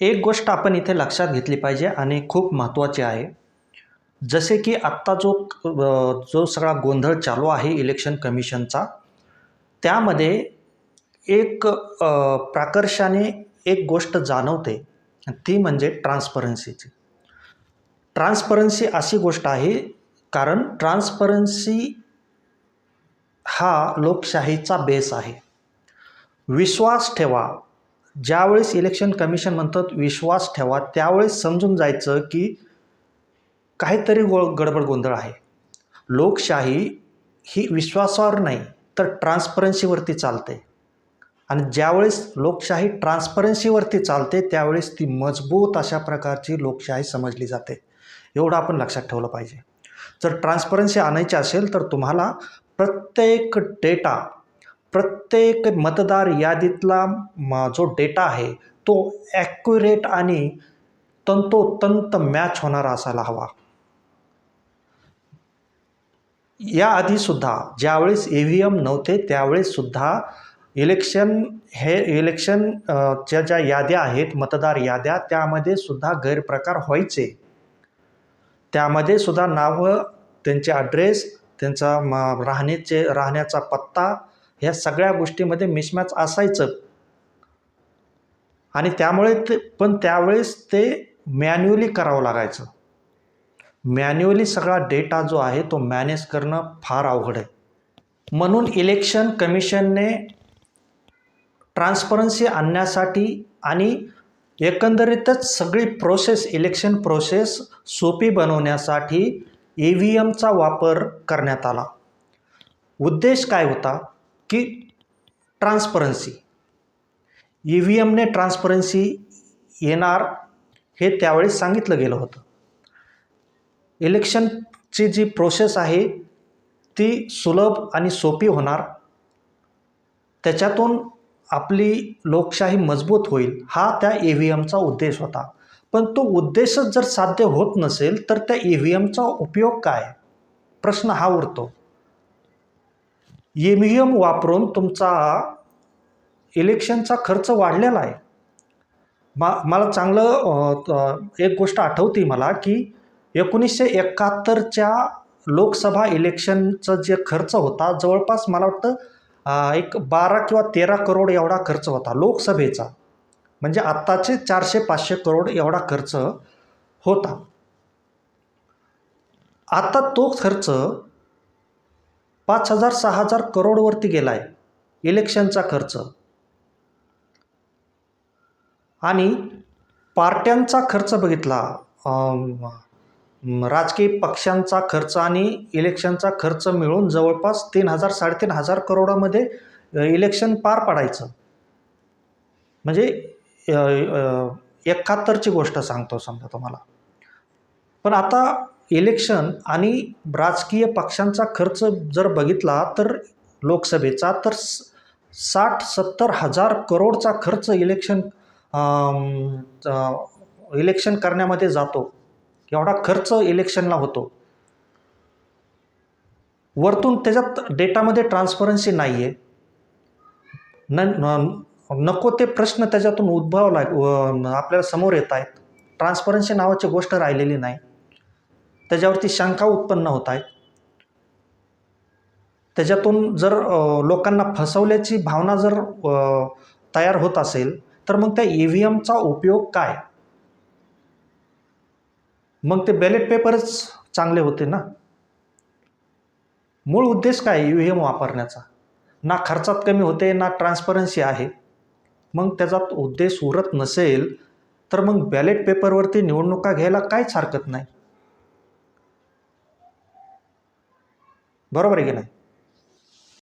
एक गोष्ट आपण इथे लक्षात घेतली पाहिजे आणि खूप महत्त्वाची आहे. जसे की आत्ता जो जो सगळा गोंधळ चालू आहे इलेक्शन कमिशनचा त्यामध्ये एक प्राकर्षाने एक गोष्ट जाणवते ती म्हणजे ट्रान्सपरन्सीची ट्रान्सपरन्सी अशी गोष्ट आहे कारण ट्रान्सपरन्सी हा लोकशाहीचा बेस आहे. विश्वास ठेवा ज्यावेळेस इलेक्शन कमिशन म्हणतात विश्वास ठेवा त्यावेळेस समजून जायचं की काहीतरी गो गडबड गोंधळ आहे. लोकशाही ही विश्वासावर नाही तर ट्रान्सपरन्सीवरती चालते. आणि ज्यावेळेस लोकशाही ट्रान्सपरन्सीवरती चालते त्यावेळेस ती मजबूत अशा प्रकारची लोकशाही समजली जाते. एवढं आपण लक्षात ठेवलं पाहिजे. जर ट्रान्सपरन्सी आणायची असेल तर तुम्हाला प्रत्येक डेटा प्रत्येक मतदार यादीतला म जो डेटा आहे तो ॲक्युरेट आणि तंतोतंत मॅच होणारा असायला हवा. याआधीसुद्धा ज्यावेळेस ई व्ही एम नव्हते त्यावेळेससुद्धा इलेक्शन हे इलेक्शन च्या ज्या याद्या आहेत मतदार याद्या त्यामध्ये सुद्धा गैरप्रकार व्हायचे. त्यामध्ये सुद्धा नावं त्यांचे ॲड्रेस त्यांचा म राहण्याचे राहण्याचा पत्ता ह्या सगळ्या गोष्टीमध्ये मिसमॅच असायचं. आणि त्यामुळे ते पण त्यावेळेस ते मॅन्युअली करावं लागायचं. मॅन्युअली सगळा डेटा जो आहे तो मॅनेज करणं फार अवघड आहे. म्हणून इलेक्शन कमिशनने ट्रान्सपरन्सी आणण्यासाठी आणि एकंदरीतच सगळी प्रोसेस इलेक्शन प्रोसेस सोपी बनवण्यासाठी ई व्ही एमचा वापर करण्यात आला. उद्देश काय होता? की ट्रान्सपरन्सी ई व्ही एमने ट्रान्सपरन्सी येणार हे त्यावेळेस सांगितलं गेलं होतं. इलेक्शनची जी प्रोसेस आहे ती सुलभ आणि सोपी होणार. त्याच्यातून आपली लोकशाही मजबूत होईल हा त्या ई व्ही एमचा उद्देश होता. पण तो उद्देशच जर साध्य होत नसेल तर त्या ई व्ही एमचा उपयोग काय? प्रश्न हा उरतो. ई एम वापरून तुमचा इलेक्शनचा खर्च वाढलेला आहे. मा मला चांगलं एक गोष्ट आठवती मला की एकोणीसशे एकाहत्तरच्या लोकसभा इलेक्शनचं जे खर्च होता जवळपास मला वाटतं एक बारा किंवा तेरा करोड एवढा खर्च होता लोकसभेचा. म्हणजे आत्ताचे चारशे पाचशे करोड एवढा खर्च होता. आता तो खर्च पाच हजार सहा हजार करोडवरती गेला आहे इलेक्शनचा खर्च. आणि पार्ट्यांचा खर्च बघितला. राजकीय पक्षांचा खर्च आणि इलेक्शनचा खर्च मिळून जवळपास तीन हजार साडेतीन हजार करोडामध्ये इलेक्शन पार पाडायचं. म्हणजे एकाहत्तरची गोष्ट सांगतो समजा तुम्हाला. पण आता इलेक्शन आणि राजकीय पक्षांचा खर्च जर बघितला तर लोकसभेचा तर स- साठ सत्तर हजार करोडचा खर्च इलेक्शन इलेक्शन करण्यामध्ये जातो. एवढा खर्च इलेक्शनला होतो. वरतून त्याच्यात डेटामध्ये ट्रान्सपरन्सी नाही आहे न नको ते प्रश्न त्याच्यातून उद्भवला आपल्याला समोर येत आहेत. ट्रान्सपरन्सी नावाची गोष्ट राहिलेली नाही. त्याच्यावरती शंका उत्पन्न होत आहेत. त्याच्यातून जर लोकांना फसवल्याची भावना जर तयार होत असेल तर मग त्या ई व्ही एमचा उपयोग काय? मग ते बॅलेट पेपरच चांगले होते ना? मूळ उद्देश काय ई व्ही एम वापरण्याचा? ना खर्चात कमी होते ना ट्रान्सपरन्सी आहे. मग त्याचा उद्देश उरत नसेल तर मग बॅलेट पेपरवरती निवडणुका घ्यायला काहीच हरकत नाही. बरोबर आहे की नाही?